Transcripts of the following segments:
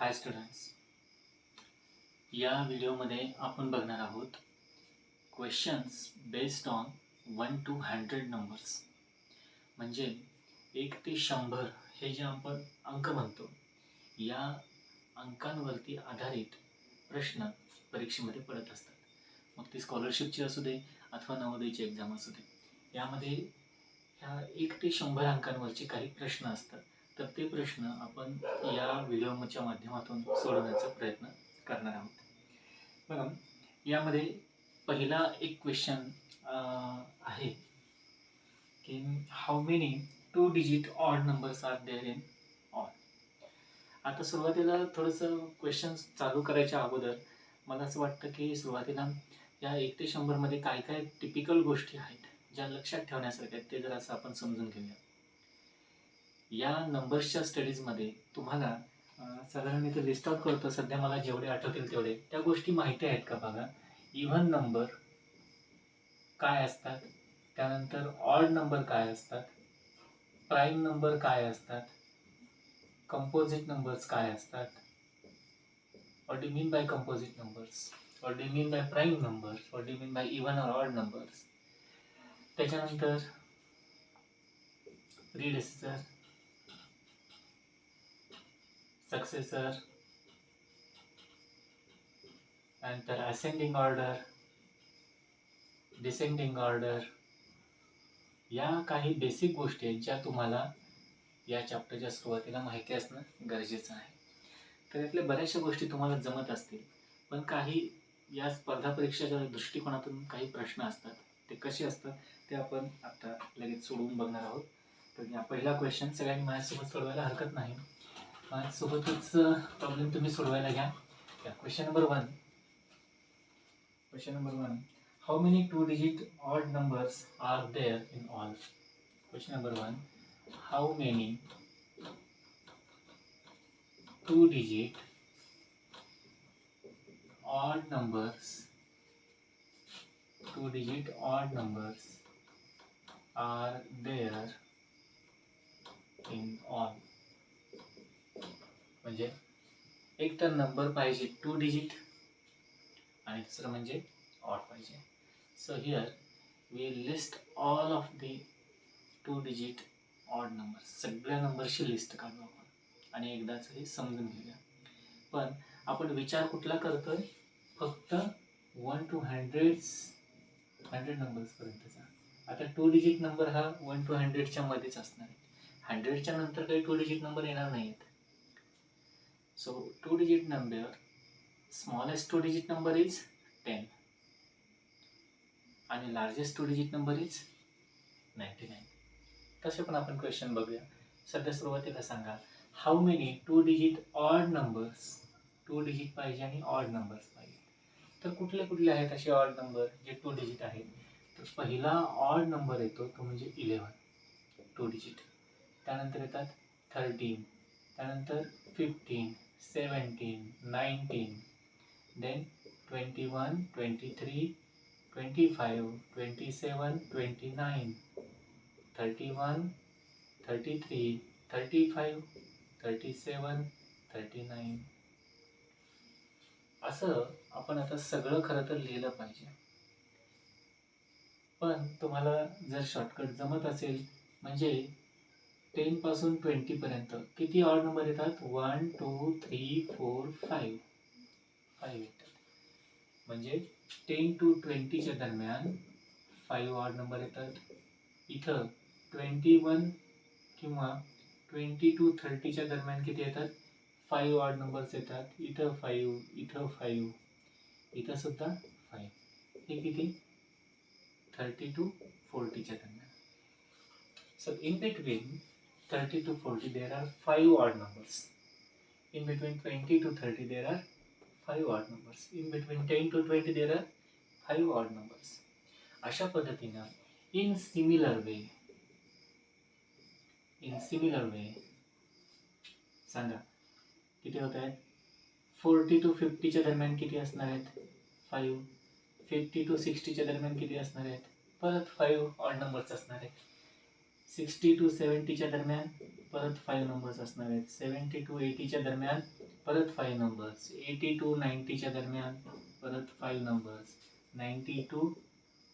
हाय students या व्हिडिओमध्ये आपण बघणार आहोत questions based on one to hundred numbers म्हणजे एक ते शंभर हे जे आपण अंक म्हणतो या अंकांवरती आधारित प्रश्न परीक्षेमध्ये पडत असतात. मग ती स्कॉलरशिपची असू दे अथवा नवोदयची एक्झाम असू दे. यामध्ये ह्या एक ते शंभर अंकांवरचे काही प्रश्न असतात. तर ते प्रश्न आपण या व्हिडिओच्या माध्यमातून सोडवण्याचा प्रयत्न करणार आहोत. बघा यामध्ये पहिला एक क्वेश्चन आहे की how many two digit odd numbers are there in all आता सुरुवातीला थोडंसं क्वेश्चन्स चालू करायच्या अगोदर मला असं वाटतं की सुरुवातीला या एक ते शंभरमध्ये काय काय टिपिकल गोष्टी आहेत ज्या लक्षात ठेवण्यासारख्या आहेत ते जर असं आपण समजून घेऊया. या नंबर्सच्या स्टडीजमध्ये तुम्हाला साधारण मी ते लिस्ट आउट करतो सध्या मला जेवढे आठवतील तेवढे. त्या गोष्टी माहिती आहेत का बघा? इव्हन नंबर काय असतात? त्यानंतर ऑड नंबर काय असतात? प्राईम नंबर काय असतात? कंपोजिट नंबर्स काय असतात? What do mean by composite numbers what do mean by prime numbers what do mean by even or odd numbers or odd numbers? त्याच्यानंतर predecessor successor नंतर ascending order descending order या काही basic गोष्टी आहेत ज्या तुम्हाला या चॅप्टरच्या सुरुवातीला माहिती असणं गरजेचं आहे. तर यातल्या बऱ्याचशा गोष्टी तुम्हाला जमत असतील पण काही या स्पर्धा परीक्षेच्या दृष्टिकोनातून काही प्रश्न असतात ते कसे असतात ते आपण आता लगेच सोडवून बघणार आहोत. तर या पहिला क्वेश्चन सगळ्यांनी माझ्यासोबत सोडवायला हरकत नाही. सोबतच प्रॉब्लेम तुम्ही सोडवायला घ्या. Question number one question number one how many two digit odd numbers are there in all question number one how many two digit odd numbers two digit odd numbers are there in all म्हणजे एक तर number पाहिजे two digit आणि दुसरं म्हणजे odd पाहिजे. So here we list all of the two digit odd number सगळ्या नंबरची लिस्ट काढू आपण आणि एकदाच हे समजून घेऊया. पण आपण विचार कुठला करतोय? फक्त वन टू हंड्रेड हंड्रेड नंबर्सपर्यंतचा आता टू डिजिट नंबर हा वन टू हंड्रेडच्या मध्येच असणार आहे. हंड्रेडच्या नंतर काही टू डिजिट नंबर येणार नाही आहेत so two digit number smallest two digit number is ten आणि largest two digit number is ninety nine तसे पण आपण क्वेश्चन बघूया. सध्या सुरुवातीला सांगा how many two digit odd numbers two digit पाहिजे आणि ऑड नंबर्स पाहिजे? तर कुठले कुठले आहेत असे ऑड नंबर जे टू डिजिट आहेत? तर पहिला ऑड नंबर येतो तो म्हणजे इलेवन टू डिजिट त्यानंतर येतात थर्टीन त्यानंतर fifteen seventeen nineteen then twenty one twenty three twenty five twenty seven twenty nine thirty one thirty three thirty five thirty seven thirty nine असं आपण आता सगळं खरं तर लिहिलं पाहिजे. पण तुम्हाला जर शॉर्टकट जमत असेल म्हणजे टेनपासून ट्वेंटीपर्यंत किती ऑड नंबर येतात? One two three four five five येतात. म्हणजे टेन टू ट्वेंटीच्या दरम्यान फाईव्ह ऑड नंबर येतात. इथं ट्वेंटी वन किंवा ट्वेंटी टू थर्टीच्या दरम्यान किती येतात? फाईव्ह ऑड नंबर्स येतात. इथं फाईव्ह इथं फाईव्ह इथं सुद्धा फाईव्ह हे किती? थर्टी टू फोर्टीच्या दरम्यान. So in between thirty to forty there are five odd numbers in between twenty to thirty there are five odd numbers in between ten to twenty there are five odd numbers अशा पद्धतीनं in similar way in similar way सांगा किती होत आहेत forty two फिफ्टीच्या दरम्यान किती असणार आहेत फाईव्ह फिफ्टी टू सिक्स्टीच्या दरम्यान किती असणार आहेत परत फाईव्ह ऑड नंबर्स असणार आहेत सिक्स्टी टू सेवन्टीच्या दरम्यान परत फाईव्ह नंबर्स असणार आहेत. सेवन्टी टू एटीच्या दरम्यान परत फाईव्ह नंबर्स एटी टू नाईन्टीच्या दरम्यान परत five numbers ninety to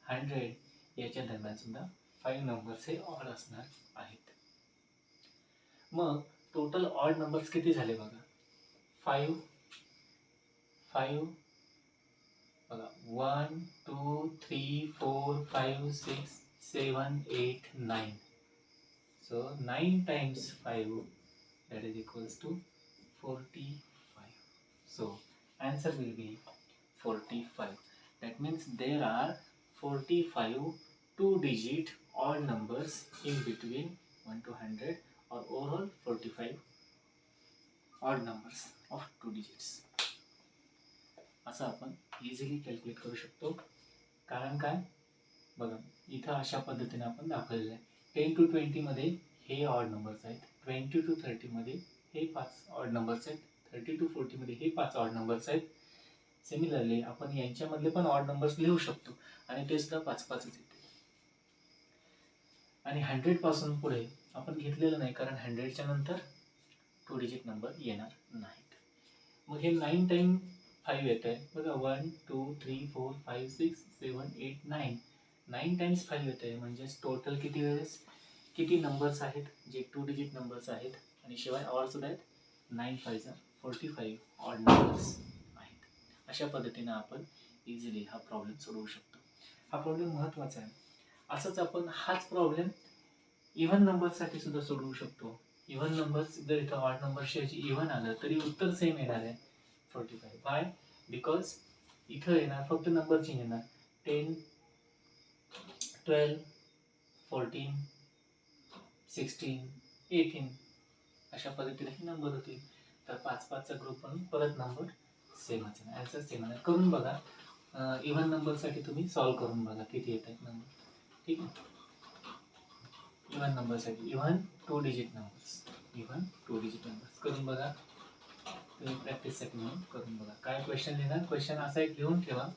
hundred याच्या दरम्यान सुद्धा फाईव्ह नंबर्स हे ऑड असणार आहेत. मग टोटल ऑड नंबर्स किती झाले बघा? फाईव्ह फाईव्ह बघा one two three four five six seven eight nine So 9 times 5 that is equals to 45 so answer will be 45 that means there are 45 two digit odd numbers in between 1 to 100 or overall 45 odd numbers of two digits असं आपण easily calculate करू शकतो कारण काय बघा इथं अशा पद्धतीने आपण दाखवलेलं आहे टेन टू ट्वेंटीमध्ये हे ऑड नंबर्स आहेत. ट्वेंटी टू थर्टीमध्ये हे पाच ऑड नंबर्स आहेत. थर्टी टू फोर्टीमध्ये हे पाच ऑड नंबर्स आहेत. सिमिलरली आपण यांच्यामधले पण ऑड नंबर्स लिहू शकतो. आणि ते सुद्धा पाच पाचच येते आणि हंड्रेडपासून पुढे आपण घेतलेलं नाही कारण हंड्रेडच्या नंतर टू डिजिट नंबर येणार नाहीत. मग हे नाईन टाईम फाईव्ह येत आहे बघा one two three four five six seven eight nine nine times five येत आहे म्हणजेच टोटल किती वेळेस? किती नंबर्स आहेत? जे टू डिजिट नंबर्स आहेत. आणि शिवाय ऑड सुद्धा आहेत. Nine five forty five odd numbers आहेत. अशा पद्धतीनं आपण इझिली हा प्रॉब्लेम सोडवू शकतो. हा प्रॉब्लेम महत्त्वाचा आहे. असंच आपण हाच प्रॉब्लेम इव्हन नंबरसाठी सुद्धा सोडवू शकतो. इव्हन नंबर्स जर इथं ऑड नंबरशी इव्हन आलं तरी उत्तर सेम येणार आहे. फोर्टी फाईव्ह बाय बिकॉज इथं येणार फक्त नंबर चेंज येणार. Ten twelve fourteen sixteen eighteen अशा पद्धतीने हे नंबर होतील तर पाच पाचचा ग्रुप म्हणून परत नंबर सेमच आहे ॲन्सर सेम आहे करून बघा. इव्हन नंबरसाठी तुम्ही सॉल्व करून बघा किती येत आहेत नंबर ठीक आहे? इव्हन नंबरसाठी even two digit numbers even two digit numbers करून बघा. तुम्ही प्रॅक्टिससाठी म्हणून करून बघा. काय क्वेश्चन लिहिणार? क्वेश्चन असा एक लिहून ठेवा.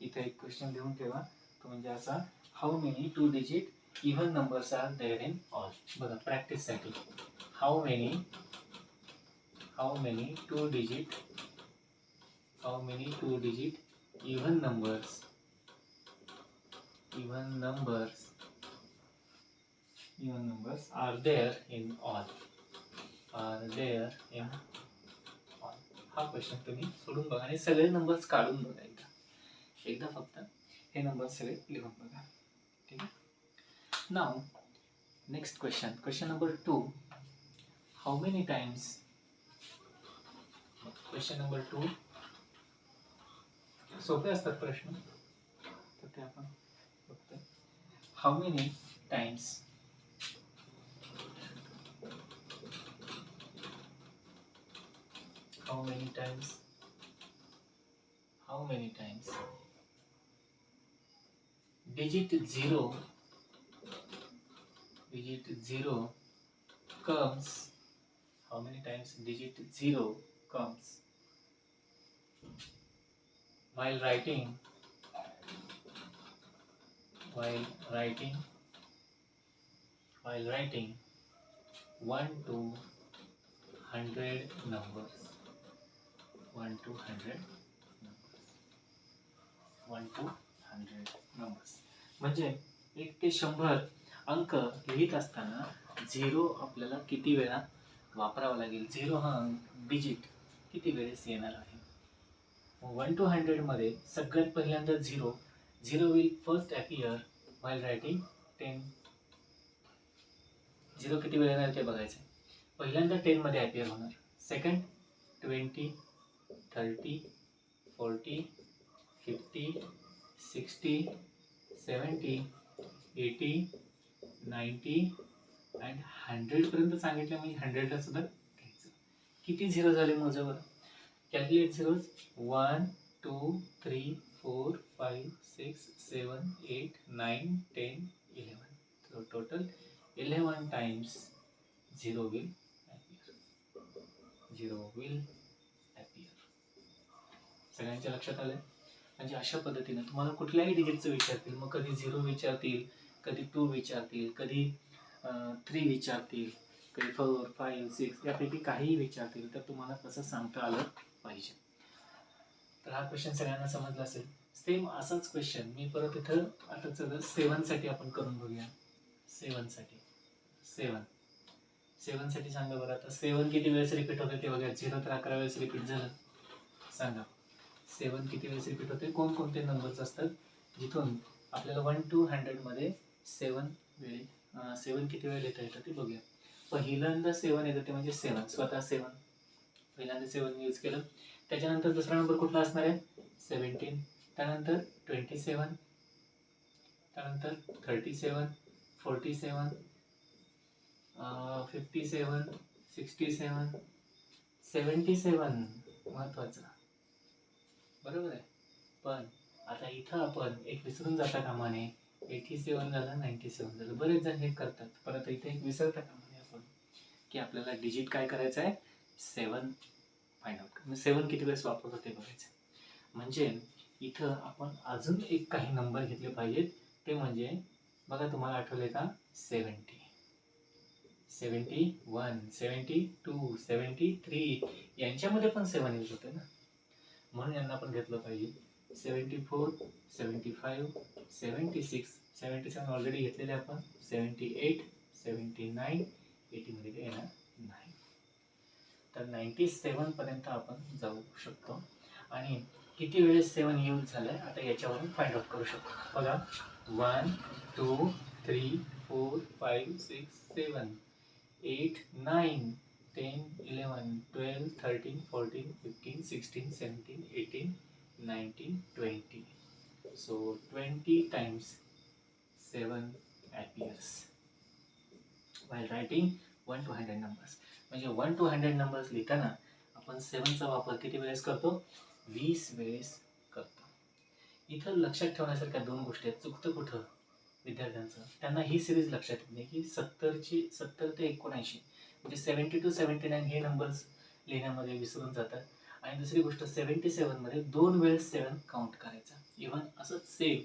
इथे एक क्वेश्चन लिहून ठेवा. तो म्हणजे असा how many two digit even numbers are there in all बघा प्रॅक्टिससाठी how many how many two digit how many two digit even numbers even numbers even numbers are there in all are there in all हा question तुम्ही सोडून बघा आणि सगळे numbers काढून बघा एकदा. एकदा फक्त हे नंबर सगळे लिहून बघा. ठीक आहे नाव next question question number two how many times question number two सोपे असतात प्रश्न तर ते आपण फक्त how many times how many times? How many times? digit 0 digit 0 comes how many times digit 0 comes? While writing while writing while writing 1 to 100 numbers 1 to 100 numbers 1 to 100 numbers. म्हणजे एक ते शंभर अंक लिहित असताना झिरो आपल्याला किती वेळा वापरावा लागेल? झिरो हा डिजिट किती वेळेस येणार आहे? वन टू हंड्रेडमध्ये सगळ्यात पहिल्यांदा zero. Zero will first appear while writing ten zero किती वेळ येणार ते बघायचं. पहिल्यांदा टेनमध्ये अपियर होणार. Second twenty thirty forty fifty sixty seventy eighty ninety and हंड्रेडपर्यंत सांगितलं म्हणजे हंड्रेडला सुद्धा घ्यायचं. किती झिरो झाले माझ्यावर? Calculate zeros one two three four five six seven eight nine ten eleven तर total eleven times zero will zero will appear सगळ्यांच्या लक्षात आलंय? म्हणजे अशा पद्धतीनं तुम्हाला कुठल्याही डिजिटचं विचारतील. मग कधी झिरो विचारतील कधी टू विचारतील कधी थ्री विचारतील कधी फोर फाईव्ह सिक्स यापैकी काहीही विचारतील तर तुम्हाला तसं सांगता आलं पाहिजे. तर हा क्वेश्चन सगळ्यांना समजला असेल. सेम असाच क्वेश्चन मी परत इथं आता चल सेवनसाठी आपण करून बघूया. सेवनसाठी सेवन सेवनसाठी सांगा बरं आता. सेवन किती वेळेस रिपीट होते ते बघा. झिरो तर अकरा वेळेस रिपीट झालं. सांगा. सेवन किती वेळेस रिपीट होते कोणकोणते नंबर्स असतात? जिथून आपल्याला वन टू हंड्रेडमध्ये सेवन वेळी सेवन किती वेळ लिहिता येतं ते बघूया. पहिल्यांदा सेवन येतं ते म्हणजे सेवन स्वतः सेवन पहिल्यांदा सेवन यूज केलं. त्याच्यानंतर दुसरा नंबर कुठला असणार आहे? सेवन्टीन त्यानंतर ट्वेंटी सेवन त्यानंतर thirty seven forty seven fifty seven sixty seven seventy seven महत्त्वाचं बरोबर आहे. पण आता इथं आपण एक विसरून जाता कामाने एटी सेवन झालं नाईन्टी सेवन झालं. बरेच जण हे करतात. परत इथे एक विसरता कामा नये आपण की आपल्याला डिजिट काय करायचं आहे? सेवन फाईंड आउट सेवन किती वेळेस वापरतो ते बघायचं. म्हणजे इथं आपण अजून एक काही नंबर घेतले पाहिजेत. ते म्हणजे बघा तुम्हाला आठवले का? Seventy seventy one seventy two seventy three यांच्यामध्ये पण सेवन यूज होते ना? म्हणून यांना पण घेतलं पाहिजे. Seventy four seventy five seventy six seventy seven already घेतलेले आपण. सेवन्टी एट सेवन्टी नाईन एटीमध्ये काही येणार नाही. तर नाईन्टी सेवनपर्यंत आपण जाऊ शकतो. आणि किती वेळेस सेवन यूज झालं आहे आता याच्यावरून फाइंड आउट करू शकतो. बघा. One two three four five six seven eight nine ten eleven twelve thirteen fourteen fifteen sixteen seventeen eighteen nineteen twenty so twenty times seven appears while writing one to hundred numbers म्हणजे one to hundred numbers लिहिताना आपण सेवनचा वापर किती वेळेस करतो? वीस वेळेस करतो. इथं लक्षात ठेवण्यासारख्या दोन गोष्टी आहेत. चुकतं कुठं? विद्यार्थ्यांचं. त्यांना ही सिरीज लक्षात येत नाही की सत्तरची सत्तर ते एकोणऐंशी. म्हणजे सेव्हन्टी टू सेव्हन्टी नाईन हे नंबर्स लिहिण्यामध्ये विसरून जातात. आणि दुसरी गोष्ट सेव्हन्टी सेवनमध्ये दोन वेळेस सेवन काउंट करायचा. इव्हन असंच सेम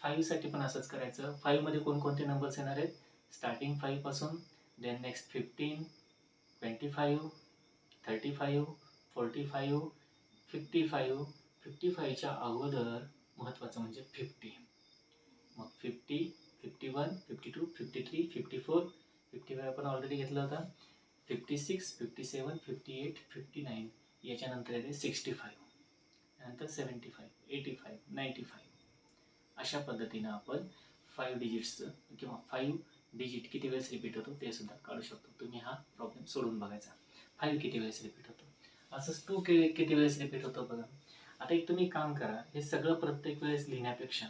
फाईव्हसाठी पण असंच करायचं. फाईव्हमध्ये कोणकोणते नंबर्स येणार आहेत? Starting फाईव्हपासून then next fifteen twenty five thirty five forty five fifty five fifty फाईव्हच्या अगोदर महत्त्वाचं म्हणजे फिफ्टी मग fifty fifty one fifty two fifty three fifty four fifty five आपण ऑलरेडी घेतलं होता. Fifty six fifty seven fifty eight fifty nine याच्यानंतर येते sixty five त्यानंतर seventy five eighty five ninety five अशा पद्धतीनं आपण फाईव्ह डिजिट्सचं किंवा फाईव्ह डिजिट किती वेळेस रिपीट होतो ते सुद्धा काढू शकतो. तुम्ही हा प्रॉब्लेम सोडून बघायचा. फाईव्ह किती वेळेस रिपीट होतो? असंच टू के किती वेळेस रिपीट होतो बघा. आता एक तुम्ही काम करा हे सगळं प्रत्येक वेळेस लिहिण्यापेक्षा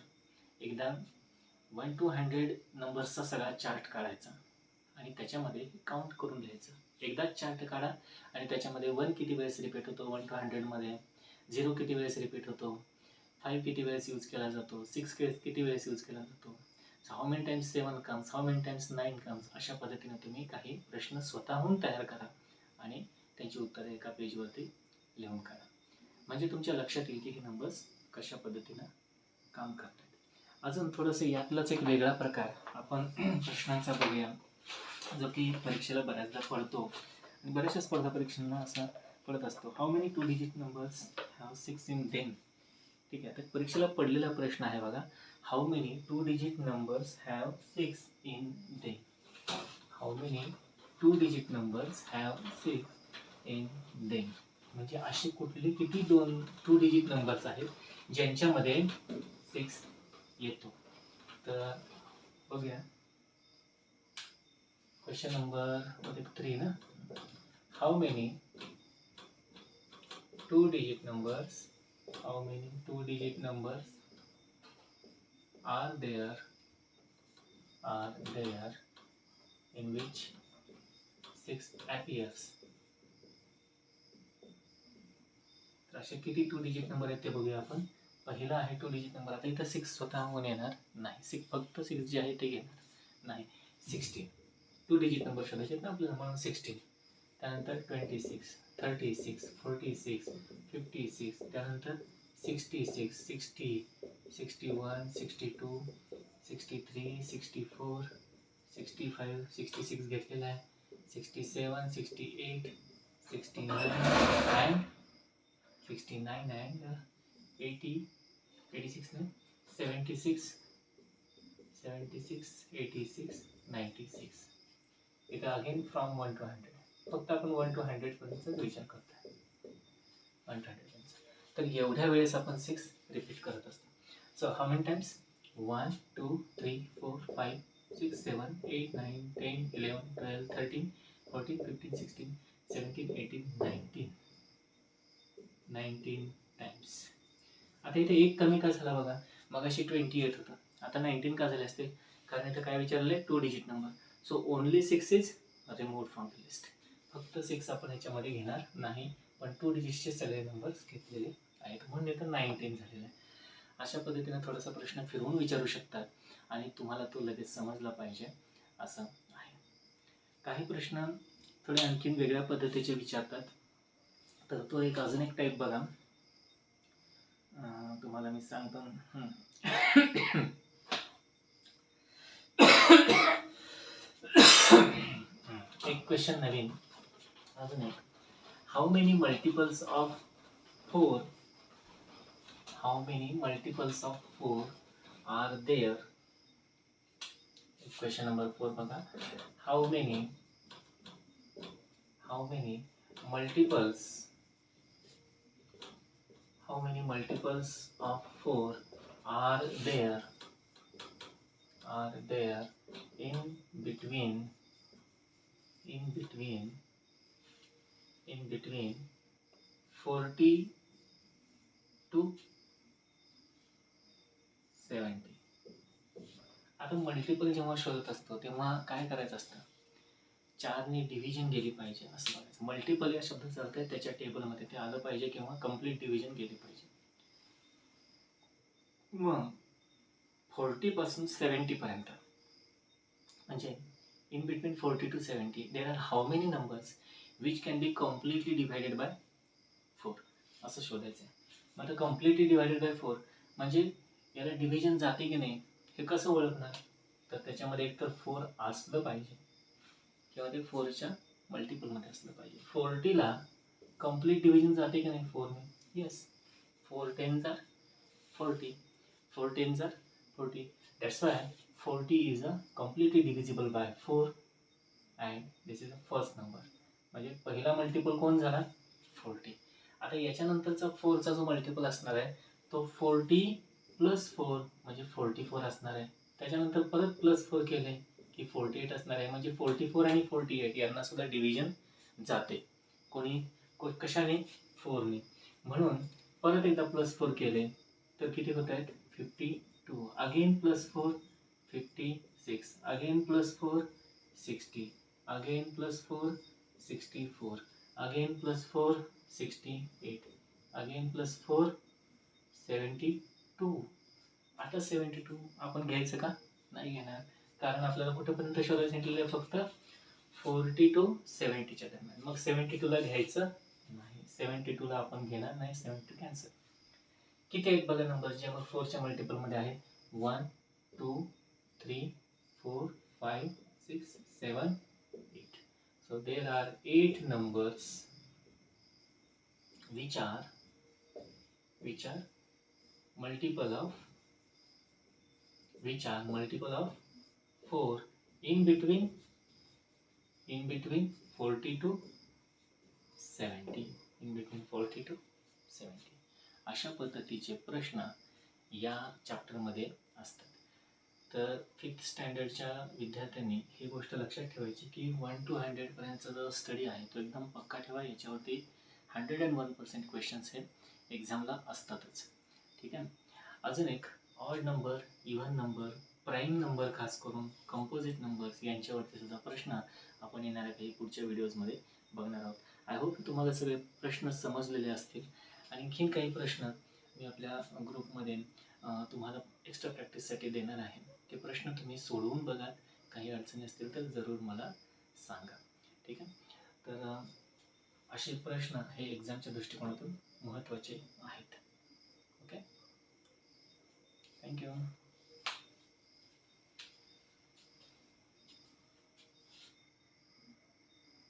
एकदा वन टू हंड्रेड नंबर्सचा सगळा चार्ट काढायचा. आणि त्याच्यामध्ये काउंट करून लिहायचं एकदाच चार्ट काढा आणि त्याच्यामध्ये वन किती वेळेस रिपीट होतो? वन टू हंड्रेडमध्ये झिरो किती वेळेस रिपीट होतो? फाईव्ह किती वेळेस यूज केला जातो? सिक्स किती वेळेस यूज केला जातो? How many times seven comes how many times nine comes अशा पद्धतीने तुम्ही काही प्रश्न स्वतःहून तयार करा आणि त्यांची उत्तरे एका पेजवरती लिहून काढा. म्हणजे तुमच्या लक्षात येईल की हे नंबर्स कशा पद्धतीनं काम करतात अजून थोडंसं यातलाच एक वेगळा प्रकार आपण प्रश्नांचा बघूया. जो की परीक्षेला बऱ्याचदा पडतो. आणि बऱ्याचशा स्पर्धा परीक्षांना असा पडत असतो. How many two digit numbers have six in them ठीक आहे. तर परीक्षेला पडलेला प्रश्न आहे बघा. How many two digit numbers have six in them how many two digit numbers have six in them म्हणजे असे कुठले किती दोन टू डिजिट नंबर्स आहेत ज्यांच्यामध्ये सिक्स येतो. तर बघूया. क्वेश्चन नंबर थ्री ना how many two digit numbers how many two digit numbers are there are there in which six appears? तर असे किती टू डिजिट नंबर आहेत ते बघूया आपण. पहिला आहे टू डिजिट नंबर आता इथं सिक्स स्वतःहून येणार नाही. सिक्स फक्त सिक्स जे आहे ते घेणार. नाही. सिक्स्टीन टू डिजिट नंबर शोधायचे ना आपल्याला म्हणून twenty six thirty six forty six fifty six sixty six sixty sixty one sixty two sixty three sixty four sixty five sixty six घेतलेला आहे seven sixty eight sixty nine and sixty nine and eighty eighty six नाही six seventy six eighty six ninety six इथं again from one two hundred फक्त आपण one two हंड्रेडपर्यंतचा विचार करतो one two हंड्रेडपर्यंत तर एवढ्या वेळेस आपण सिक्स रिपीट करत असतो. So how many times one two three four five six seven eight nine ten eleven twelve thirteen fourteen fifteen sixteen seventeen eighteen nineteen nineteen times आता इथे एक कमी का झाला बघा. मग अशी ट्वेंटी एट होतं. आता नाईन्टीन का झाले असते कारण इथं काय विचारलं आहे two digit number so only six is remove from the list फक्त सिक्स आपण ह्याच्यामध्ये घेणार नाही. पण टू डिजिटचे सगळे नंबर्स घेतलेले आहेत. म्हणून इथं नाईन्टीन झालेलं आहे. अशा पद्धतीने थोडासा प्रश्न फिरवून विचारू शकतात. आणि तुम्हाला तो लगेच समजला पाहिजे असं आहे. काही प्रश्न थोडे आणखीन वेगळ्या पद्धतीचे विचारतात. तर तो एक अजून एक टाईप बघा. तुम्हाला मी सांगतो. एक क्वेश्चन नवीन अजून एक how many multiples of four how many multiples of four are there question number four बघा how many how many multiples how many multiples of 4 are there are there in between in between in between 40 to 70 आता multiple जेव्हा शोधत असतो तेव्हा काय करायचं असतं? चारने division गेली पाहिजे असं बघायचं. मल्टिपल या शब्दाचा अर्थ आहे त्याच्या टेबलमध्ये ते आलं पाहिजे किंवा कंप्लीट डिव्हिजन गेली पाहिजे. मग फोर्टी पासून म्हणजे in between forty to seventy there are how many numbers which can be completely divided by four असं शोधायचं आहे मग आता कम्प्लिटली डिवायडेड बाय फोर म्हणजे याला डिव्हिजन जाते की नाही हे कसं ओळखणार? तर त्याच्यामध्ये एकतर फोर असलं पाहिजे किंवा ते फोरच्या मल्टिपलमध्ये असलं पाहिजे. फोर्टीला कंप्लीट डिव्हिजन जाते की नाही फोरने yes four ten are forty four ten are forty that's why forty is a completely divisible by four and this is a first number म्हणजे पहिला मल्टिपल कोण झाला? फोर्टी आता याच्यानंतरचा फोरचा जो मल्टिपल असणार आहे तो फोर्टी प्लस फोर म्हणजे फोर्टी फोर असणार आहे. त्याच्यानंतर परत प्लस फोर केले की फोर्टी एट असणार आहे. म्हणजे फोर्टी फोर आणि फोर्टी एट यांना सुद्धा डिव्हिजन जाते. कोणी? को कशाने? फोरने म्हणून परत एकदा प्लस फोर केले तर किती होत आहेत? Fifty two again plus four fifty six again plus four sixty again plus four sixty four again plus four sixty eight again plus four seventy two आता सेवन्टी टू आपण घ्यायचं का? नाही घेणार. कारण आपल्याला कुठेपर्यंत शोधायचं सांगितलेलं आहे फक्त? फोर्टी टू सेवन्टीच्या दरम्यान. मग सेवन्टी टूला घ्यायचं? नाही. सेवन्टी टूला आपण घेणार नाही. सेवन्टी कॅन्सल किती आहेत बघा नंबर जे मग फोरच्या मल्टिपलमध्ये आहे. One two three, four, five, six, seven, eight. So there are eight numbers which are which are multiple of which are multiple of 4 in between in between 40 to 70 in between 40 to 70 अशा पद्धतीचे प्रश्न या चॅप्टरमध्ये असतात तर fifth स्टँडर्डच्या विद्यार्थ्यांनी ही गोष्ट लक्षात ठेवायची की वन टू हंड्रेडपर्यंतचा जो स्टडी आहे तो एकदम पक्का ठेवा. याच्यावरती hundred and one percent questions हे एक्झामला असतातच. ठीक आहे? अजून एक odd number even number prime number खास करून कंपोजिट नंबर्स यांच्यावरती सुद्धा प्रश्न आपण येणाऱ्या काही पुढच्या व्हिडिओजमध्ये बघणार आहोत. आय होप तुम्हाला सगळे प्रश्न समजलेले असतील. आणखीन काही प्रश्न मी आपल्या ग्रुपमध्ये तुम्हाला एक्स्ट्रा प्रॅक्टिससाठी देणार आहे. ते प्रश्न तुम्ही सोडवून बघा काही अडचणी असतील तर जरूर मला सांगा. ठीक आहे? तर असे प्रश्न हे एक्झामच्या दृष्टिकोनातून महत्त्वाचे आहेत. Okay thank you